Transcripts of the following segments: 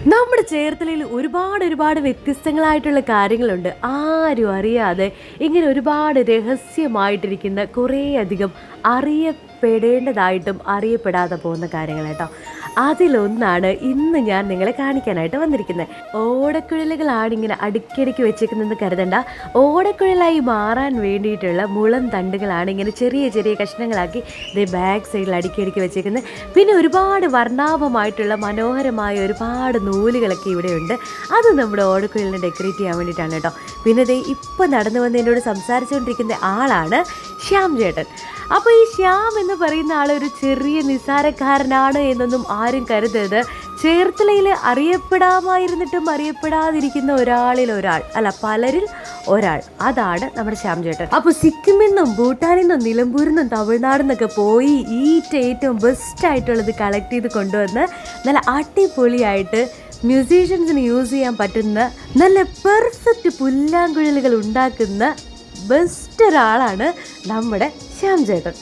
നമ്മുടെ ചേർത്തലയിൽ ഒരുപാട് ഒരുപാട് വ്യത്യസ്തങ്ങളായിട്ടുള്ള കാര്യങ്ങളുണ്ട്. ആരും അറിയാതെ ഇങ്ങനെ ഒരുപാട് രഹസ്യമായിട്ടിരിക്കുന്ന കുറേയധികം അറിയപ്പെടേണ്ടതായിട്ടും അറിയപ്പെടാതെ പോകുന്ന കാര്യങ്ങൾ കേട്ടോ. അതിലൊന്നാണ് ഇന്ന് ഞാൻ നിങ്ങളെ കാണിക്കാനായിട്ട് വന്നിരിക്കുന്നത്. ഓടക്കുഴലുകളാണ് ഇങ്ങനെ അടുക്കിടയ്ക്ക് വെച്ചേക്കുന്നതെന്ന് കരുതണ്ട. ഓടക്കുഴലായി മാറാൻ വേണ്ടിയിട്ടുള്ള മുളം തണ്ടുകളാണ് ഇങ്ങനെ ചെറിയ ചെറിയ കഷ്ണങ്ങളാക്കി ഇത് ബാക്ക് സൈഡിൽ അടുക്കിടയ്ക്ക് വെച്ചേക്കുന്നത്. പിന്നെ ഒരുപാട് വർണാഭമായിട്ടുള്ള മനോഹരമായ ഒരുപാട് നൂലുകളൊക്കെ ഇവിടെയുണ്ട്. അത് നമ്മുടെ ഓടക്കുഴലിനെ ഡെക്കറേറ്റ് ചെയ്യാൻ വേണ്ടിയിട്ടാണ് കേട്ടോ. പിന്നെ ദേ ഇപ്പോൾ നടന്നു വന്നതിനോട് സംസാരിച്ചുകൊണ്ടിരിക്കുന്ന ആളാണ് ശ്യാം ചേട്ടൻ. അപ്പോൾ ഈ ശ്യാം എന്ന് പറയുന്ന ആൾ ഒരു ചെറിയ നിസാരക്കാരനാണ് എന്നൊന്നും ആരും കരുതരുത്. ചേർത്തലയിൽ അറിയപ്പെടാമായിരുന്നിട്ടും അറിയപ്പെടാതിരിക്കുന്ന ഒരാളിൽ ഒരാൾ അല്ല പലരിൽ ഒരാൾ. അതാണ് നമ്മുടെ ശ്യാം ചേട്ടൻ. അപ്പോൾ സിക്കിമിൽ നിന്നും ഭൂട്ടാനിൽ നിന്നും നിലമ്പൂരിൽ നിന്നും തമിഴ്നാട് നിന്നൊക്കെ പോയി ഈറ്റ് ഏറ്റവും ബെസ്റ്റ് ആയിട്ടുള്ളത് കളക്ട് ചെയ്ത് കൊണ്ടുവന്ന് നല്ല അടിപൊളിയായിട്ട് മ്യൂസീഷ്യൻസിന് യൂസ് ചെയ്യാൻ പറ്റുന്ന നല്ല പെർഫെക്റ്റ് പുല്ലാങ്കുഴലുകൾ ഉണ്ടാക്കുന്ന ബെസ്റ്റ് ഒരാളാണ് നമ്മുടെ ശ്യാം ചേട്ടൻ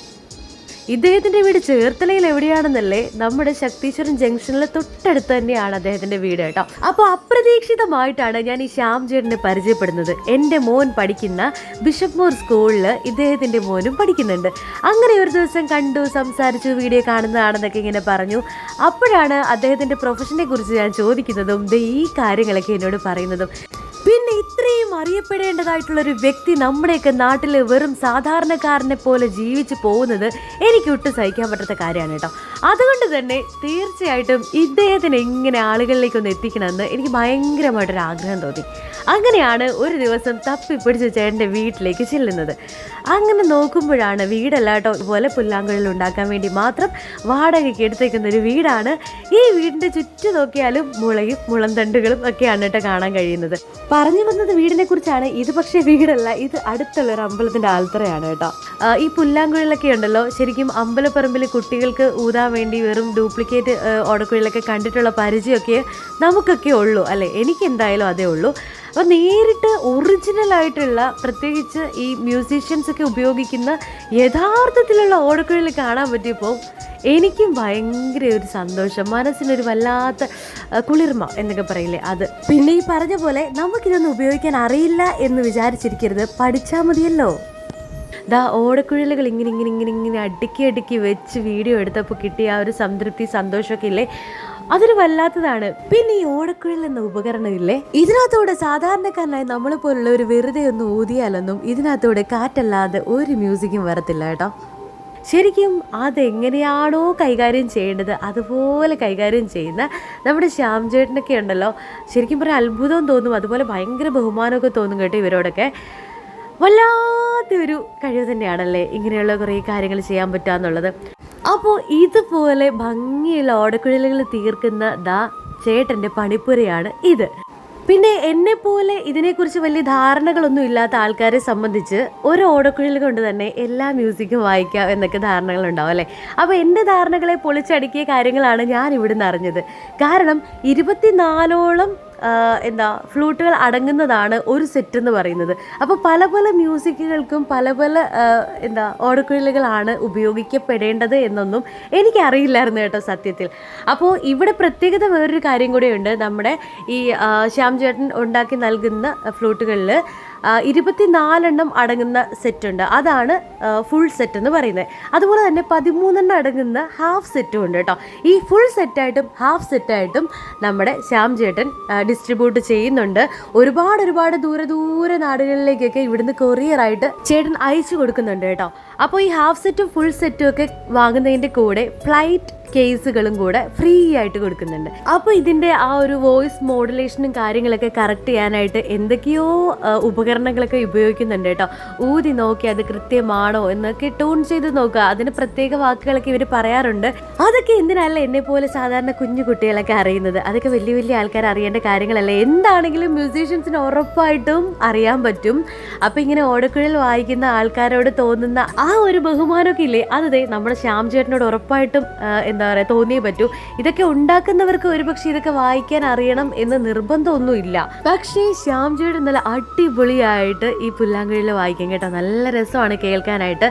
ഇദ്ദേഹത്തിന്റെ വീട് ചേർത്തലയിൽ എവിടെയാണെന്നല്ലേ നമ്മുടെ ശക്തീശ്വരൻ ജംഗ്ഷനിലെ തൊട്ടടുത്ത് തന്നെയാണ് അദ്ദേഹത്തിന്റെ വീട് കേട്ടോ. അപ്പോൾ അപ്രതീക്ഷിതമായിട്ടാണ് ഞാൻ ഈ ശ്യാം ചേട്ടനെ പരിചയപ്പെടുന്നത്. എന്റെ മോൻ പഠിക്കുന്ന ബിഷപ്പ് മോർ സ്കൂളിൽ ഇദ്ദേഹത്തിന്റെ മോനും പഠിക്കുന്നുണ്ട്. അങ്ങനെ ഒരു ദിവസം കണ്ടു സംസാരിച്ചു വീഡിയോ കാണുന്നതാണെന്നൊക്കെ ഇങ്ങനെ പറഞ്ഞു. അപ്പോഴാണ് അദ്ദേഹത്തിന്റെ പ്രൊഫഷനെ കുറിച്ച് ഞാൻ ചോദിക്കുന്നതും ഈ കാര്യങ്ങളൊക്കെ എന്നോട് പറയുന്നതും. പിന്നെ ഇത്രയും അറിയപ്പെടേണ്ടതായിട്ടുള്ള ഒരു വ്യക്തി നമ്മുടെയൊക്കെ നാട്ടിൽ വെറും സാധാരണക്കാരനെ പോലെ ജീവിച്ചു പോകുന്നത് എനിക്ക് ഒട്ടും സഹിക്കാൻ പറ്റാത്ത കാര്യമാണ് കേട്ടോ. അതുകൊണ്ട് തന്നെ തീർച്ചയായിട്ടും ഇദ്ദേഹത്തിന് എങ്ങനെ ആളുകളിലേക്കൊന്ന് എത്തിക്കണമെന്ന് എനിക്ക് ഭയങ്കരമായിട്ടൊരു ആഗ്രഹം തോന്നി. അങ്ങനെയാണ് ഒരു ദിവസം തപ്പിപ്പിടിച്ച് ചേട്ടന്റെ വീട്ടിലേക്ക് ചെല്ലുന്നത്. അങ്ങനെ നോക്കുമ്പോഴാണ് വീടല്ല കേട്ടോ ഇതുപോലെ പുല്ലാങ്കുഴൽ ഉണ്ടാക്കാൻ വേണ്ടി മാത്രം വാടകയ്ക്ക് എടുത്തേക്കുന്ന ഒരു വീടാണ്. ഈ വീടിന്റെ ചുറ്റു നോക്കിയാലും മുളയും മുളന്തണ്ടുകളും ഒക്കെയാണ് കേട്ടോ കാണാൻ കഴിയുന്നത്. പറഞ്ഞു വന്നത് വീടിനെ കുറിച്ചാണ് ഇത് പക്ഷേ വീടല്ല ഇത് അടുത്തുള്ള ഒരു അമ്പലത്തിന്റെ ആൽത്തറയാണ് കേട്ടോ. ഈ പുല്ലാങ്കുഴലൊക്കെ ഉണ്ടല്ലോ ശരിക്കും അമ്പലപ്പറമ്പിൽ കുട്ടികൾക്ക് ഊതാൻ വേണ്ടി വെറും ഡ്യൂപ്ലിക്കേറ്റ് ഓടക്കുഴലൊക്കെ കണ്ടിട്ടുള്ള പരിചയമൊക്കെ നമുക്കൊക്കെ ഉള്ളൂ അല്ലേ? എനിക്ക് എന്തായാലും അതേ ഉള്ളൂ. അപ്പോൾ നേരിട്ട് ഒറിജിനൽ ആയിട്ടുള്ള പ്രത്യേകിച്ച് ഈ മ്യൂസീഷ്യൻസ് ഒക്കെ ഉപയോഗിക്കുന്ന യഥാർത്ഥത്തിലുള്ള ഓടക്കുഴൽ കാണാൻ പറ്റിയപ്പോൾ എനിക്കും ഭയങ്കര ഒരു സന്തോഷം. മനസ്സിനൊരു വല്ലാത്ത കുളിർമ എന്നൊക്കെ പറയില്ലേ അത്. പിന്നെ ഈ പറഞ്ഞ പോലെ നമുക്കിതൊന്നും ഉപയോഗിക്കാൻ അറിയില്ല എന്ന് വിചാരിച്ചിരിക്കരുത്. പഠിച്ചാൽ മതിയല്ലോ. ദാ ഓടക്കുഴലുകൾ ഇങ്ങനെ ഇങ്ങനെ ഇങ്ങനെ ഇങ്ങനെ അടുക്കി അടുക്കി വെച്ച് വീഡിയോ എടുത്തപ്പോൾ കിട്ടിയ ആ ഒരു സംതൃപ്തി സന്തോഷമൊക്കെ ഇല്ലേ? അതൊരു വല്ലാത്തതാണ്. പിന്നെ ഈ ഓടക്കുഴൽ എന്ന ഉപകരണം ഇല്ലേ? ഇതിനകത്തൂടെ സാധാരണക്കാരനായി നമ്മളെ പോലുള്ള ഒരു വെറുതെ ഒന്ന് ഊതിയാലൊന്നും ഇതിനകത്തൂടെ കാറ്റല്ലാതെ ഒരു മ്യൂസിക്കും വരത്തില്ല കേട്ടോ. ശരിക്കും അതെങ്ങനെയാണോ കൈകാര്യം ചെയ്യേണ്ടത് അതുപോലെ കൈകാര്യം ചെയ്യുന്ന നമ്മുടെ ശ്യാം ചേട്ടനൊക്കെ ഉണ്ടല്ലോ. ശരിക്കും പറയാൻ അത്ഭുതം തോന്നും അതുപോലെ ഭയങ്കര ബഹുമാനമൊക്കെ തോന്നും കേട്ടോ ഇവരോടൊക്കെ. വല്ലാത്ത ഒരു കഴിവ് തന്നെയാണല്ലേ ഇങ്ങനെയുള്ള കുറേ കാര്യങ്ങൾ ചെയ്യാൻ പറ്റുക എന്നുള്ളത് അപ്പോൾ ഇതുപോലെ ഭംഗിയുള്ള ഓടക്കുഴലുകൾ തീർക്കുന്ന ദാ ചേട്ടന്റെ പണിപ്പുരയാണ് ഇത്. പിന്നെ എന്നെ പോലെ ഇതിനെക്കുറിച്ച് വലിയ ധാരണകളൊന്നും ഇല്ലാത്ത ആൾക്കാരെ സംബന്ധിച്ച് ഒരു ഓടക്കുഴൽ കൊണ്ട് തന്നെ എല്ലാ മ്യൂസിക്കും വായിക്കാം എന്നൊക്കെ ധാരണകൾ ധാരണകളുണ്ടാവും അല്ലേ? അപ്പോൾ എന്റെ ധാരണകളെ പൊളിച്ചടുക്കിയ കാര്യങ്ങളാണ് ഞാൻ ഇവിടുന്ന് അറിഞ്ഞത്. കാരണം ഇരുപത്തിനാലോളം എന്താ ഫ്ലൂട്ടുകൾ അടങ്ങുന്നതാണ് ഒരു സെറ്റ് എന്ന് പറയുന്നത്. അപ്പോൾ പല പല മ്യൂസിക്കുകൾക്കും പല പല എന്താ ഓടക്കുഴലുകളാണ് ഉപയോഗിക്കപ്പെടേണ്ടത് എന്നൊന്നും എനിക്കറിയില്ലായിരുന്നു കേട്ടോ സത്യത്തിൽ. അപ്പോൾ ഇവിടെ പ്രത്യേകത വേറൊരു കാര്യം കൂടെയുണ്ട്. നമ്മുടെ ഈ ശ്യാം ചേട്ടൻ ഉണ്ടാക്കി നൽകുന്ന ഫ്ലൂട്ടുകളിൽ ഇരുപത്തിനാലെണ്ണം അടങ്ങുന്ന സെറ്റുണ്ട്. അതാണ് ഫുൾ സെറ്റ് എന്ന് പറയുന്നത്. അതുപോലെ തന്നെ പതിമൂന്നെണ്ണം അടങ്ങുന്ന ഹാഫ് സെറ്റും ഉണ്ട് കേട്ടോ. ഈ ഫുൾ സെറ്റായിട്ടും ഹാഫ് സെറ്റായിട്ടും നമ്മുടെ ശ്യാം ചേട്ടൻ ഡിസ്ട്രിബ്യൂട്ട് ചെയ്യുന്നുണ്ട്. ഒരുപാട് ഒരുപാട് ദൂരെ ദൂരെ നാടുകളിലേക്കൊക്കെ ഇവിടുന്ന് കൊറിയറായിട്ട് ചേട്ടൻ അയച്ചു കൊടുക്കുന്നുണ്ട് കേട്ടോ. അപ്പോൾ ഈ ഹാഫ് സെറ്റും ഫുൾ സെറ്റും ഒക്കെ വാങ്ങുന്നതിന്റെ കൂടെ ഫ്ലൈറ്റ് കേസുകളും കൂടെ ഫ്രീ ആയിട്ട് കൊടുക്കുന്നുണ്ട്. അപ്പോൾ ഇതിന്റെ ആ ഒരു വോയിസ് മോഡുലേഷനും കാര്യങ്ങളൊക്കെ കറക്റ്റ് ചെയ്യാനായിട്ട് എന്തൊക്കെയോ ഉപകരണങ്ങളൊക്കെ ഉപയോഗിക്കുന്നുണ്ട് കേട്ടോ. ഊതി നോക്കി അത് കൃത്യമാണോ എന്നൊക്കെ ട്യൂൺ ചെയ്ത് നോക്കുക. അതിന് പ്രത്യേക വാക്കുകളൊക്കെ ഇവർ പറയാറുണ്ട്. അതൊക്കെ എന്തിനല്ല എന്നെ പോലെ സാധാരണ കുഞ്ഞു കുട്ടികളൊക്കെ അറിയുന്നത്. അതൊക്കെ വലിയ വലിയ ആൾക്കാർ അറിയേണ്ട കാര്യങ്ങളല്ല. എന്താണെങ്കിലും മ്യൂസീഷ്യൻസിന് ഉറപ്പായിട്ടും അറിയാൻ പറ്റും. അപ്പോൾ ഇങ്ങനെ ഓടക്കുഴൽ വായിക്കുന്ന ആൾക്കാരോട് തോന്നുന്ന ആ ഒരു ബഹുമാനമൊക്കെ ഇല്ലേ? അതേ നമ്മുടെ ശ്യാം ചേട്ടനോട് ഉറപ്പായിട്ടും എന്താ പറയുക തോന്നിയേ പറ്റൂ. ഇതൊക്കെ ഉണ്ടാക്കുന്നവർക്ക് ഒരുപക്ഷെ ഇതൊക്കെ വായിക്കാൻ അറിയണം എന്ന് നിർബന്ധമൊന്നുമില്ല. പക്ഷേ ശ്യാംജിയുടെ നല്ല അടിപൊളിയായിട്ട് ഈ പുല്ലാങ്കുഴിയിൽ വായിക്കാൻ കേട്ടോ. നല്ല രസമാണ് കേൾക്കാനായിട്ട്.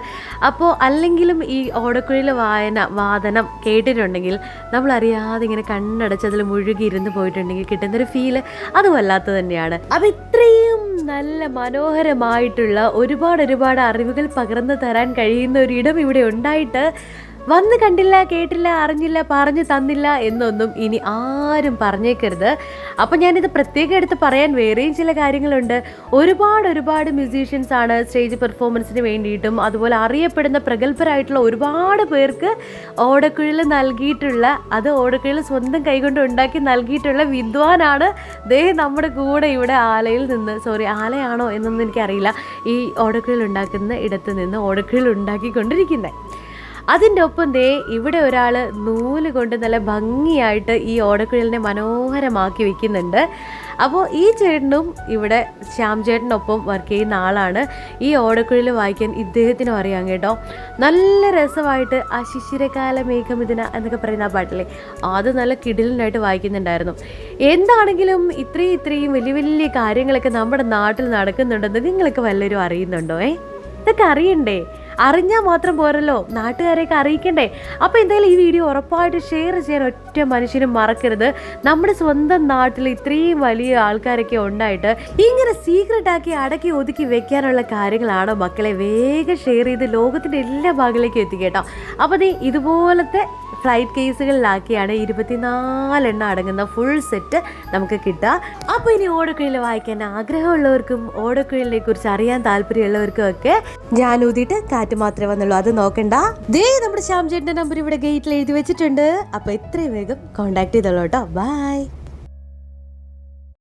അപ്പോൾ അല്ലെങ്കിലും ഈ ഓടക്കുഴിയിലെ വായന വാദനം കേട്ടിട്ടുണ്ടെങ്കിൽ നമ്മൾ അറിയാതെ ഇങ്ങനെ കണ്ണടച്ച് അതിൽ മുഴുകി ഇരുന്ന് പോയിട്ടുണ്ടെങ്കിൽ കിട്ടുന്നൊരു ഫീൽ അത് വല്ലാത്ത തന്നെയാണ്. അപ്പം ഇത്രയും നല്ല മനോഹരമായിട്ടുള്ള ഒരുപാട് ഒരുപാട് അറിവുകൾ പകർന്നു തരാൻ കഴിയുന്ന ഒരു ഇടം ഇവിടെ ഉണ്ടായിട്ട് വന്ന് കണ്ടില്ല കേട്ടില്ല അറിഞ്ഞില്ല പറഞ്ഞു തന്നില്ല എന്നൊന്നും ഇനി ആരും പറഞ്ഞേക്കരുത്. അപ്പം ഞാനിത് പ്രത്യേകം എടുത്ത് പറയാൻ വേറെയും ചില കാര്യങ്ങളുണ്ട്. ഒരുപാട് ഒരുപാട് മ്യൂസീഷ്യൻസ് ആണ് സ്റ്റേജ് പെർഫോമൻസിന് വേണ്ടിയിട്ടും അതുപോലെ അറിയപ്പെടുന്ന പ്രഗത്ഭരായിട്ടുള്ള ഒരുപാട് പേർക്ക് ഓടക്കുഴൽ നൽകിയിട്ടുള്ള അത് ഓടക്കുഴൽ സ്വന്തം കൈകൊണ്ട് ഉണ്ടാക്കി നൽകിയിട്ടുള്ള വിദ്വാനാണ് ദേ നമ്മുടെ കൂടെ ഇവിടെ ആലയിൽ നിന്ന് സോറി ആലയാണോ എന്നൊന്നും എനിക്കറിയില്ല. ഈ ഓടക്കുഴൽ ഉണ്ടാക്കുന്ന ഇടത്ത് നിന്ന് ഓടക്കുഴൽ ഉണ്ടാക്കിക്കൊണ്ടിരിക്കുന്നത് അതിന്റെ ഒപ്പം ദേ ഇവിടെ ഒരാൾ നൂൽ കൊണ്ട് നല്ല ഭംഗിയായിട്ട് ഈ ഓടക്കുഴലിനെ മനോഹരമാക്കി വെക്കുന്നുണ്ട്. അപ്പോൾ ഈ ചേട്ടനും ഇവിടെ ശ്യാം ചേട്ടനൊപ്പം വർക്ക് ചെയ്യുന്ന ആളാണ്. ഈ ഓടക്കുഴൽ വായിക്കാൻ ഇദ്ദേഹത്തിനും അറിയാം കേട്ടോ. നല്ല രസമായിട്ട് ആ ശിശിരകാല മേഘമിഥുന എന്നൊക്കെ പറയുന്ന ആ പാട്ടില്ലേ? അത് നല്ല കിടിലിനായിട്ട് വായിക്കുന്നുണ്ടായിരുന്നു. എന്താണെങ്കിലും ഇത്രയും ഇത്രയും വലിയ വലിയ കാര്യങ്ങളൊക്കെ നമ്മുടെ നാട്ടിൽ നടക്കുന്നുണ്ടെന്ന് നിങ്ങൾക്ക് വല്ലവരും അറിയുന്നുണ്ടോ ഏ? ഇതൊക്കെ അറിയണ്ടേ? അറിഞ്ഞാൽ മാത്രം പോരല്ലോ. നാട്ടുകാരെയൊക്കെ അറിയിക്കണ്ടേ. അപ്പോൾ എന്തായാലും ഈ വീഡിയോ ഉറപ്പായിട്ട് ഷെയർ ചെയ്യാൻ ഒറ്റ മനുഷ്യനും മറക്കരുത്. നമ്മുടെ സ്വന്തം നാട്ടിൽ ഇത്രയും വലിയ ആൾക്കാരൊക്കെ ഉണ്ടായിട്ട് ഇങ്ങനെ സീക്രട്ട് ആക്കി അടക്കി ഒതുക്കി വെക്കാനുള്ള കാര്യങ്ങളാണ് മക്കളെ വേഗം ഷെയർ ചെയ്ത് ലോകത്തിന്റെ എല്ലാ ഭാഗങ്ങളിലേക്കും എത്തിക്കേട്ടോ അപ്പോൾ നീ ഇതുപോലത്തെ ഫ്ലൈറ്റ് കേസുകളിലാക്കിയാണ് ഇരുപത്തിനാലെണ്ണം അടങ്ങുന്ന ഫുൾ സെറ്റ് നമുക്ക് കിട്ടുക. അപ്പോൾ ഇനി ഓടക്കുഴൽ വായിക്കാൻ ആഗ്രഹമുള്ളവർക്കും ഓടക്കുഴലിനെ കുറിച്ച് അറിയാൻ താല്പര്യമുള്ളവർക്കും ഒക്കെ ഞാൻ ഊതിയിട്ട് കാറ്റ് മാത്രമേ വന്നുള്ളൂ. അത് നോക്കണ്ട. ദേ നമ്മുടെ ശ്യാം നമ്പർ ഇവിടെ ഗേറ്റിൽ എഴുതി വെച്ചിട്ടുണ്ട്. അപ്പോൾ എത്രയും വേഗം കോൺടാക്ട് ചെയ്തോളൂ കേട്ടോ. ബൈ